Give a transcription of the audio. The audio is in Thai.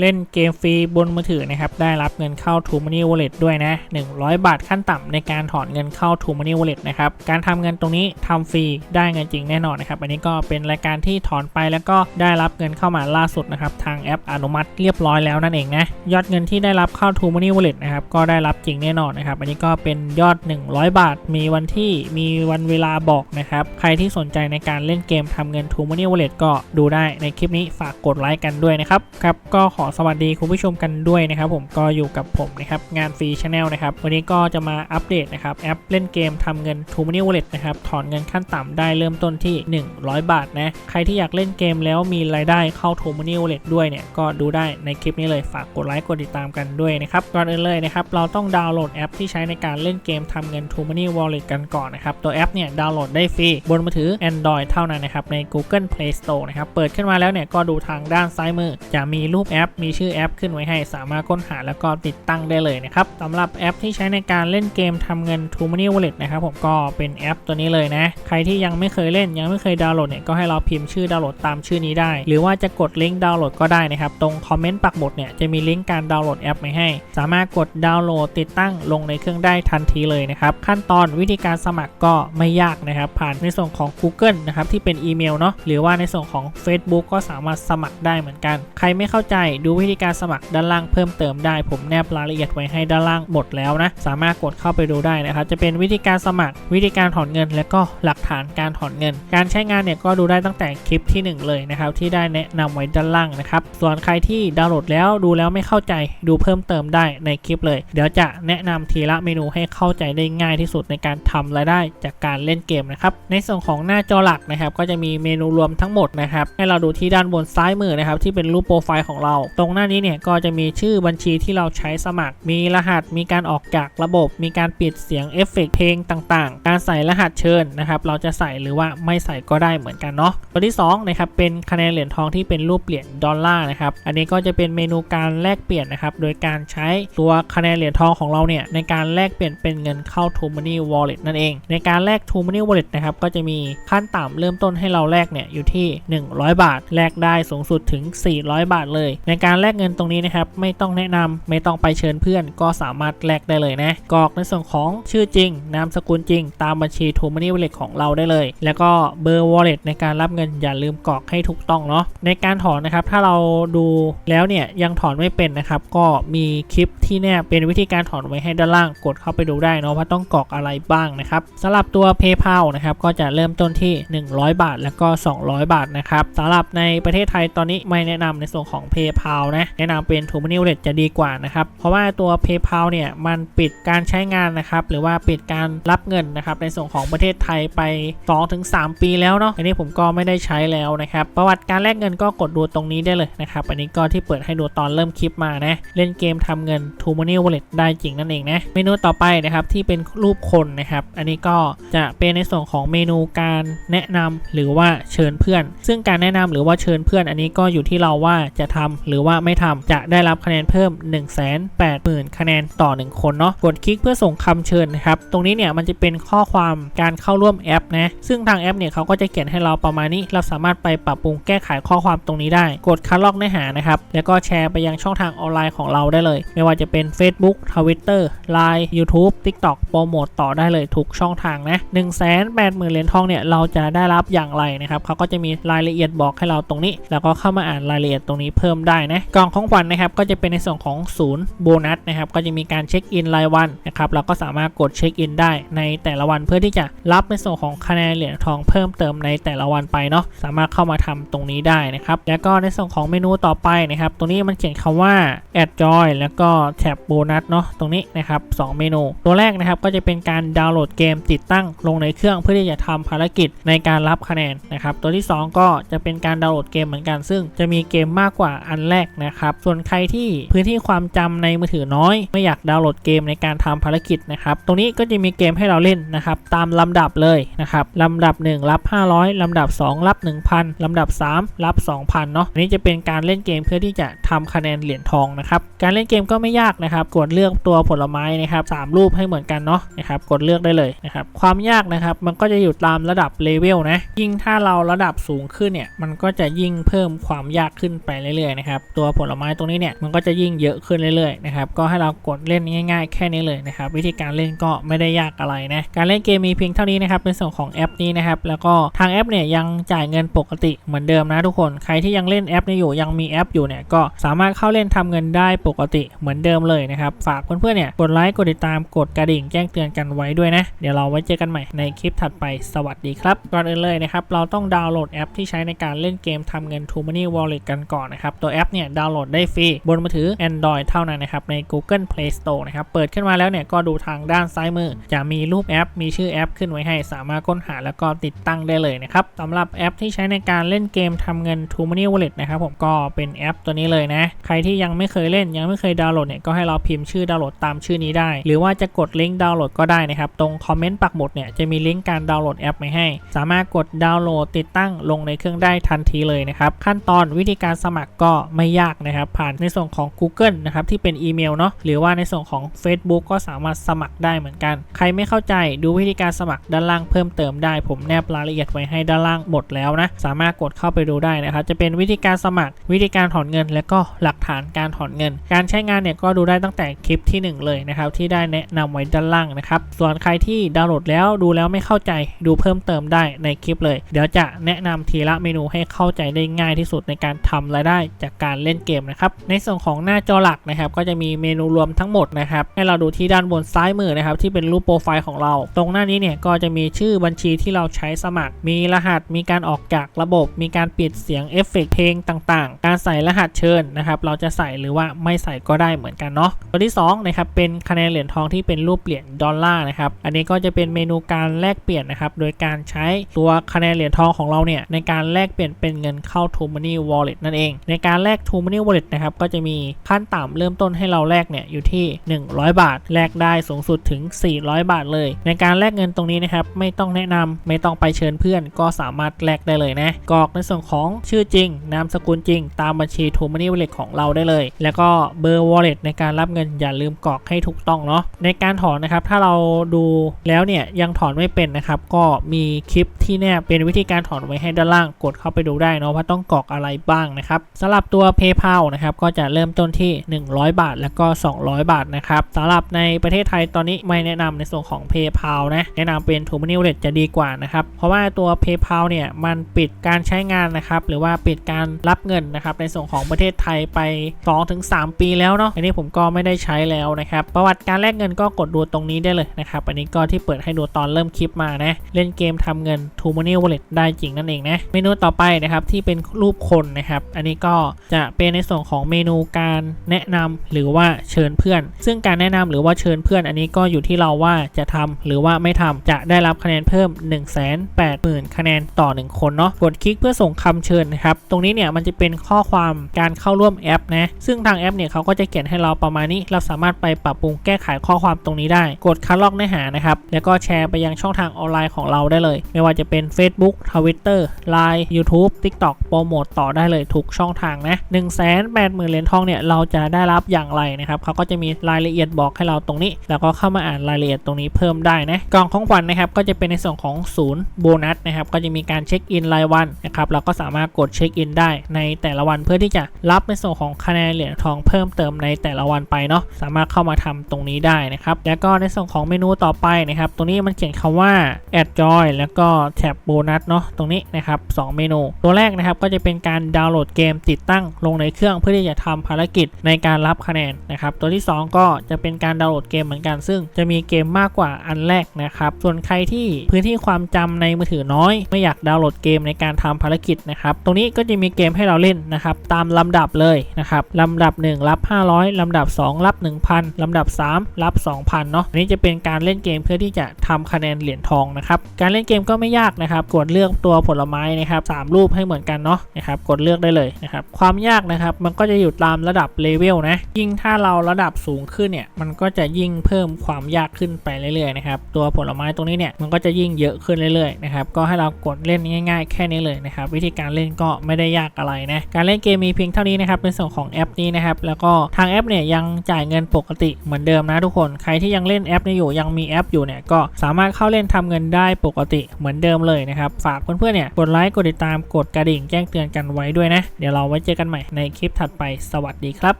เล่นเกมฟรีบนมือถือนะครับ ได้รับเงินเข้า t ู m o ney Wallet ด้วยนะ 100 บาทขั้นต่ำในการถอนเงินเข้า t ู m o ney Wallet นะครับ การทำเงินตรงนี้ทำฟรีได้เงินจริงแน่นอนนะครับ อันนี้ก็เป็นรายการที่ถอนไปแล้วก็ได้รับเงินเข้ามาล่าสุดนะครับ ทางแอปอนุมัติเรียบร้อยแล้วนั่นเองนะ ยอดเงินที่ได้รับเข้า t ู m o ney Wallet นะครับ ก็ได้รับจริงแน่นอนนะครับ อันนี้ก็เป็นยอด 100 บาท มีวันที่มีวันเวลาบอกนะครับ ใครที่สนใจในการเล่นเกมทำเงิน t ู m o ney Wallet ก็ดูได้ในคลิปนี้ฝากกดไลค์กันด้วยนะครับ ครับก็อสวัสดีคุณผู้ชมกันด้วยนะครับ ผมก็อยู่กับผมนะครับงานฟรีชาแนลนะครับวันนี้ก็จะมาอัปเดตนะครับแอปเล่นเกมทำเงิน t ู m o ney Wallet นะครับถอนเงินขั้นต่ำได้เริ่มต้นที่ 100 บาทนะใครที่อยากเล่นเกมแล้วมีรายได้เข้า t ู m o ney Wallet ด้วยเนี่ยก็ดูได้ในคลิปนี้เลยฝากกดไลค์กดติดตามกันด้วยนะครับก่อนอื่นเลยนะครับเราต้องดาวน์โหลดแอปที่ใช้ในการเล่นเกมทำเงิน t ู m o ney Wallet กันก่อนนะครับตัวแอปเนี่ยดาวน์โหลดได้ฟรีบนมือถือ Android เท่านั้นนะครับใน Google Play Store นะครับเปิดขึ้นมาแล้วเนี่ยก็ดูทางด้านซ้ายมือจะมีรูปแอปมีชื่อแอปขึ้นไว้ให้สามารถค้นหาแล้วก็ติดตั้งได้เลยนะครับสำหรับแอปที่ใช้ในการเล่นเกมทำเงิน t ู m o ney Wallet นะครับผมก็เป็นแอปตัวนี้เลยนะ ใครที่ยังไม่เคยเล่นยังไม่เคยดาวน์โหลดเนี่ยก็ให้เราพิมพ์ชื่อดาวน์โหลดตามชื่อนี้ได้ หรือว่าจะกดลิงก์ดาวน์โหลดก็ได้นะครับตรงคอมเมนต์ปักหมุดเนี่ยจะมีลิงก์การดาวน์โหลดแอปไว้ให้ สามารถกดดาวน์โหลดติดตั้งลงในเครื่องได้ทันทีเลยนะครับขั้นตอนวิธีการสมัครก็ไม่ยากนะครับผ่านในส่วนของ Google นะครับที่เป็นอีเมลเนาะหรือว่าในส่วนของ Facebook ก็สามารถสมัครได้เหมือนกัน ใครไม่เข้าใจดูวิธีการสมัครด้านล่างเพิ่มเติมได้ ผมแนบรายละเอียดไว้ให้ด้านล่างหมดแล้วนะ สามารถกดเข้าไปดูได้นะครับ จะเป็นวิธีการสมัคร วิธีการถอนเงิน และก็หลักฐานการถอนเงิน การใช้งานเนี่ยก็ดูได้ตั้งแต่คลิปที่ 1 เลยนะครับ ที่ได้แนะนำไว้ด้านล่างนะครับ ส่วนใครที่ดาวน์โหลดแล้วดูแล้วไม่เข้าใจ ดูเพิ่มเติมได้ในคลิปเลย เดี๋ยวจะแนะนำทีละเมนูให้เข้าใจได้ง่ายที่สุดในการทำรายได้จากการเล่นเกมนะครับ ในส่วนของหน้าจอหลักนะครับ ก็จะมีเมนูรวมทั้งหมดนะครับ ให้เราดูที่ด้านบนซ้ายมือนะครับ ที่เป็นรูปโปรไฟล์ของเราตรงหน้านี้เนี่ยก็จะมีชื่อบัญชีที่เราใช้สมัคร มีรหัส มีการออกจากระบบ มีการปิดเสียงเอฟเฟกต์เพลงต่างๆ การใส่รหัสเชิญนะครับ เราจะใส่หรือว่าไม่ใส่ก็ได้เหมือนกันเนาะ ตัวที่2นะครับเป็นคะแนนเหรียญทองที่เป็นรูปเหรียญดอลลาร์นะครับ อันนี้ก็จะเป็นเมนูการแลกเปลี่ยนนะครับ โดยการใช้ตัวคะแนนเหรียญทองของเราเนี่ยในการแลกเปลี่ยนเป็นเงินเข้า t ู m o ney Wallet นั่นเอง ในการแลก t ู m o ney Wallet นะครับก็จะมีขั้นต่ำเริ่มต้นให้เราแลกเนี่ยอยู่ที่ 100 บาท แลกได้สูงสุดถึง 400 บาทเลย ในการแลกเงินตรงนี้นะครับไม่ต้องแนะนำไม่ต้องไปเชิญเพื่อน ก็สามารถแลกได้เลยนะกรอกในส่วนของชื่อจริง นามสกุลจริง ตามบัญชี t ู m o ney Wallet ของเราได้เลย แล้วก็เบอร์ Wallet ในการรับเงินอย่าลืมกรอกให้ถูกต้องเนาะในการถอนนะครับถ้าเราดูแล้วเนี่ยยังถอนไม่เป็นนะครับก็มีคลิปที่แนบเป็นวิธีการถอนไว้ให้ด้านล่างกดเข้าไปดูได้เนาะว่าต้องกรอกอะไรบ้างนะครับสำหรับตัว PayPal นะครับก็จะเริ่มต้นที่ 100 บาท แล้วก็ 200 บาทนะครับสำหรับในประเทศไทยตอนนี้ไม่แนะนำในส่วนของ PayPal นะแนะนำเป็น t ู m o ney Wallet จะดีกว่านะครับ เพราะว่าตัว PayPal เนี่ยมันปิดการใช้งานนะครับ หรือว่าปิดการรับเงินนะครับ ในส่วนของประเทศไทยไป 2-3 ปีแล้วเนาะอันนี้ผมก็ไม่ได้ใช้แล้วนะครับ ประวัติการแลกเงินก็กดดูตรงนี้ได้เลยนะครับ อันนี้ก็ที่เปิดให้ดูตอนเริ่มคลิปมานะเล่นเกมทำเงิน t ู m o ney Wallet ได้จริงนั่นเองนะเมนูต่อไปนะครับที่เป็นรูปคนนะครับ อันนี้ก็จะเป็นในส่วนของเมนูการแนะนำหรือว่าเชิญเพื่อน ซึ่งการแนะนำหรือว่าเชิญเพื่อน อันนี้ก็อยู่ที่เราว่าจะทำหรือว่าไม่ทำจะได้รับคะแนนเพิ่ม 1 8 0 0 0 0 คะแนนต่อ 1 คนเนาะกดคลิกเพื่อส่งคำเชิญนะครับ ตรงนี้เนี่ยมันจะเป็นข้อความการเข้าร่วมแอปนะซึ่งทางแอปเนี่ยเขาก็จะเขียนให้เราประมาณนี้ เราสามารถไปปรับปรุงแก้ไขข้อความตรงนี้ได้ กดคัดลอกเนื้อหานะครับแล้วก็แชร์ไปยังช่องทางออนไลน์ของเราได้เลย ไม่ว่าจะเป็น Facebook Twitter Line YouTube TikTok โปรโมตต่อได้เลยทุกช่องทางนะ1 8 0 0 0 0เหรียญทองเนี่ยเราจะได้รับอย่างไรนะครับเขาก็จะมีรายละเอียดบอกให้เราตรงนี้ แล้วก็เข้ามาอ่านรายละเอียดตรงนี้เพิ่มได้นะกล่องของขวัญนนะครับก็จะเป็นในส่วนของศูนย์โบนัสนะครับก็จะมีการเช็คอินรายวันนะครับเราก็สามารถกดเช็คอินได้ในแต่ละวันเพื่อที่จะรับในส่วนของคะแนนเหรียญทองเพิ่มเติมในแต่ละวันไปเนาะสามารถเข้ามาทำตรงนี้ได้นะครับแล้วก็ในส่วนของเมนูต่อไปนะครับตรงนี้มันเขียนคำว่า add joy แล้วก็แท็บโบนัสเนาะตรงนี้นะครับสองเมนู ตัวแรกนะครับก็จะเป็นการดาวน์โหลดเกมติดตั้งลงในเครื่องเพื่อที่จะทำภารกิจในการรับคะแนนนะครับตัวที่ 2 ก็จะเป็นการดาวน์โหลดเกมเหมือนกัน ซึ่งจะมีเกมมากกว่าอันแรกนะครับ ส่วนใครที่พื้นที่ความจำในมือถือน้อย ไม่อยากดาวน์โหลดเกมในการทำภารกิจนะครับ ตรงนี้ก็จะมีเกมให้เราเล่นนะครับ ตามลำดับเลยนะครับลำดับ 1 รับ 500ลำดับ 2 รับ 1,000ลำดับ 3 รับ 2,000 เนาะอันนี้จะเป็นการเล่นเกมเพื่อที่จะทำคะแนนเหรียญทองนะครับ การเล่นเกมก็ไม่ยากนะครับ กดเลือกตัวผลไม้นะครับสามรูปให้เหมือนกันเนาะนะครับ กดเลือกได้เลยนะครับ ความยากนะครับ มันก็จะอยู่ตามระดับเลเวลนะ ยิ่งถ้าเราระดับสูงขึ้นเนี่ย มันก็จะยิ่งเพิ่มความยากขึ้นไปเรื่อยๆนะครับตัวผลไม้ตรงนี้เนี่ยมันก็จะยิ่งเยอะขึ้นเรื่อยๆนะครับก็ให้เรากดเล่นง่าย ๆ แค่นี้เลยนะครับวิธีการเล่นก็ไม่ได้ยากอะไรนะการเล่นเกมมีเพียงเท่านี้นะครับในส่วนของแอปนี้นะครับแล้วก็ทางแอปเนี่ยยังจ่ายเงินปกติเหมือนเดิมนะทุกคนใครที่ยังเล่นแอปนี้อยู่ยังมีแอปอยู่เนี่ยก็สามารถเข้าเล่นทำเงินได้ปกติเหมือนเดิมเลยนะครับฝากเพื่อนๆเนี่ยกดไลค์กดติดตามกดกระดิ่งแจ้งเตือนกันไว้ด้วยนะเดี๋ยวเราไว้เจอกันใหม่ในคลิปถัดไปสวัสดีครับก่อนอื่นเลยนะครับเราต้องดาวน์โหลดแอปที่ใช้ในการเล่นเกมทำเงิน t o Money Wallet กันก่อนนะครับตัวแอปเนี่ยดาวน์โหลดได้ฟรีบนมือถือ Android เท่านั้นนะครับใน Google Play Store นะครับเปิดขึ้นมาแล้วเนี่ยก็ดูทางด้านซ้ายมือ จะมีรูปแอป มีชื่อแอปขึ้นไว้ให้ สามารถค้นหาแล้วก็ติดตั้งได้เลยนะครับสำหรับแอปที่ใช้ในการเล่นเกมทำเงิน t o Money Wallet นะครับผมก็เป็นแอปตัวนี้เลยนะ ใครที่ยังไม่เคยเล่นยังไม่เคยดาวน์โหลดเนี่ยก็ให้เราพิมพ์ชื่อดาวน์โหลดตามชื่อนี้ได้ หรือว่าจะกดลิงก์ดาวน์โหลดก็ได้นะครับตรงคอมเมนต์ปักหมุดเนี่ยจะมีลิงก์การดาวน์โหลดแอปไว้ให้ สามารถกดดาวน์โหลดติดตั้งลงในเครื่องได้ทันทีเลยนะครับขั้นตอนวิธีการสมัครก็ไไม่ยากนะครับ ผ่านในส่วนของ Google นะครับที่เป็นอีเมลเนาะหรือว่าในส่วนของ Facebook ก็สามารถสมัครได้เหมือนกัน ใครไม่เข้าใจดูวิธีการสมัครด้านล่างเพิ่มเติมได้ ผมแนบรายละเอียดไว้ให้ด้านล่างหมดแล้วนะสามารถกดเข้าไปดูได้นะครับจะเป็นวิธีการสมัครวิธีการถอนเงิน และก็หลักฐานการถอนเงิน การใช้งานเนี่ยก็ดูได้ตั้งแต่คลิปที่หนึ่งเลยนะครับที่ได้แนะนำไว้ด้านล่างนะครับส่วนใครที่ดาวน์โหลดแล้วดูแล้วไม่เข้าใจดูเพิ่มเติมได้ในคลิปเลย เดี๋ยวจะแนะนำทีละเมนูให้เข้าใจได้ง่ายที่สุดในการทำรายได้จากการการเล่นเกมนะครับ ในส่วนของหน้าจอหลักนะครับ ก็จะมีเมนูรวมทั้งหมดนะครับ ให้เราดูที่ด้านบนซ้ายมือนะครับ ที่เป็นรูปโปรไฟล์ของเรา ตรงหน้านี้เนี่ยก็จะมีชื่อบัญชีที่เราใช้สมัคร มีรหัส มีการออกจากระบบ มีการปิดเสียงเอฟเฟกต์เพลงต่างๆ การใส่รหัสเชิญนะครับ เราจะใส่หรือว่าไม่ใส่ก็ได้เหมือนกันเนาะ ตัวที่2นะครับ เป็นคะแนนเหรียญทองที่เป็นรูปเหรียญดอลลาร์นะครับ อันนี้ก็จะเป็นเมนูการแลกเปลี่ยนนะครับ โดยการใช้ตัวคะแนนเหรียญทองของเราเนี่ยในการแลกเปลี่ยนเป็นเงินเข้า t o Money Wallet นั่นเอง ในการแลก t o Money Wallet นะครับ ก็จะมีขั้นต่ำเริ่มต้นให้เราแลกเนี่ยอยู่ที่ 100 บาท แลกได้สูงสุดถึง 400 บาทเลย ในการแลกเงินตรงนี้นะครับ ไม่ต้องแนะนำไม่ต้องไปเชิญเพื่อน ก็สามารถแลกได้เลยนะกรอกในส่วนของชื่อจริง นามสกุลจริง ตามบัญชี t o Money Wallet ของเราได้เลย แล้วก็เบอร์ Wallet ในการรับเงินอย่าลืมกรอกให้ถูกต้องเนาะในการถอนนะครับถ้าเราดูแล้วเนี่ยยังถอนไม่เป็นนะครับก็มีคลิปที่แนบเป็นวิธีการถอนไว้ให้ด้านล่างกดเข้าไปดูได้เนาะว่าต้องกรอกอะไรบ้างนะครับสำหรับตัว PayPal นะครับก็จะเริ่มต้นที่ 100 บาท แล้วก็ 200 บาทนะครับสำหรับในประเทศไทยตอนนี้ไม่แนะนำในส่วนของ PayPal นะแนะนำเป็น t o m o n e y Wallet จะดีกว่านะครับเพราะว่าตัว PayPal เนี่ยมันปิดการใช้งานนะครับหรือว่าปิดการรับเงินนะครับในส่วนของประเทศไทยไป 2-3 ปีแล้วเนาะอันนี้ผมก็ไม่ได้ใช้แล้วนะครับประวัติการแลกเงินก็กดดูตรงนี้ได้เลยนะครับอันนี้ก็ที่เปิดให้ดูตอนเริ่มคลิปมานะเล่นเกมทำเงิน t o m o n e y Wallet ได้จริงนั่นเองนะเมนูต่อไปนะครับที่เป็นรูปคนนะครับอันนี้ก็จะะเป็นในส่วนของเมนูการแนะนำหรือว่าเชิญเพื่อน ซึ่งการแนะนำหรือว่าเชิญเพื่อนอันนี้ก็อยู่ที่เราว่าจะทำหรือว่าไม่ทำจะได้รับคะแนนเพิ่ม 1 8 0 0 0 0 คะแนนต่อ 1 คนเนาะกดคลิกเพื่อส่งคำเชิญนะครับ ตรงนี้เนี่ยมันจะเป็นข้อความการเข้าร่วมแอปนะซึ่งทางแอปเนี่ยเขาก็จะเขียนให้เราประมาณนี้เราสามารถไปปรับปรุงแก้ไขข้อความตรงนี้ได้ กดคัดลอกเนื้อหานะครับแล้วก็แชร์ไปยังช่องทางออนไลน์ของเราได้เลย ไม่ว่าจะเป็น Facebook Twitter Line YouTube TikTok โปรโมทต่อได้เลยทุกช่องทางนะ1 8 0 0 0 0เหรียญทองเนี่ยเราจะได้รับอย่างไรนะครับเขาก็จะมีรายละเอียดบอกให้เราตรงนี้ แล้วก็เข้ามาอ่านรายละเอียดตรงนี้เพิ่มได้นะกล่องของขวัญนะครับก็จะเป็นในส่วนของศูนย์โบนัสนะครับก็จะมีการเช็คอินรายวันนะครับเราก็สามารถกดเช็คอินได้ในแต่ละวันเพื่อที่จะรับในส่วนของคะแนนเหรียญทองเพิ่มเติมในแต่ละวันไปเนาะสามารถเข้ามาทำตรงนี้ได้นะครับแล้วก็ในส่วนของเมนูต่อไปนะครับตรงนี้มันเขียนคำว่า add joy แล้วก็แท็บโบนัสเนาะตรงนี้นะครับสองเมนู ตัวแรกนะครับก็จะเป็นการดาวน์โหลดเกมติดตั้งลงในเครื่องเพื่อที่จะทำภารกิจในการรับคะแนนนะครับตัวที่ 2 ก็จะเป็นการดาวน์โหลดเกมเหมือนกัน ซึ่งจะมีเกมมากกว่าอันแรกนะครับส่วนใครที่พื้นที่ความจำในมือถือน้อย ไม่อยากดาวน์โหลดเกมในการทำภารกิจนะครับตรงนี้ก็จะมีเกมให้เราเล่นนะครับตามลำดับเลยนะครับลำดับ 1 รับ 500ลำดับ 2 รับ 1,000ลำดับ 3 รับ 2,000เนาะอันนี้จะเป็นการเล่นเกมเพื่อที่จะทำคะแนนเหรียญทองนะครับการเล่นเกมก็ไม่ยากนะครับกดเลือกตัวผลไม้นะครับสามรูปให้เหมือนกันเนาะนะครับกดเลือกได้เลยนะครับความยากนะครับ มันก็จะอยู่ตามระดับเลเวลนะ ยิ่งถ้าเราระดับสูงขึ้นเนี่ย มันก็จะยิ่งเพิ่มความยากขึ้นไปเรื่อยๆนะครับ ตัวผลไม้ตรงนี้เนี่ย มันก็จะยิ่งเยอะขึ้นเรื่อยๆนะครับ ก็ให้เรากดเล่นง่าย ๆ แค่นี้เลยนะครับ วิธีการเล่นก็ไม่ได้ยากอะไรนะ การเล่นเกมมีเพียงเท่านี้นะครับในส่วนของแอปนี้นะครับ แล้วก็ทางแอปเนี่ยยังจ่ายเงินปกติเหมือนเดิมนะทุกคน ใครที่ยังเล่นแอปนี้อยู่ ยังมีแอปอยู่เนี่ย ก็สามารถเข้าเล่นทำเงินได้ปกติเหมือนเดิมเลยนะครับ ฝากเพื่อนๆเนี่ย กดไลค์ กดติดตาม กดกระดิ่งแจ้งเตือนกันไว้ด้วยนะ เดี๋ยวเราไว้เจอกันใหม่ในคลิปถัดไปสวัสดีครับ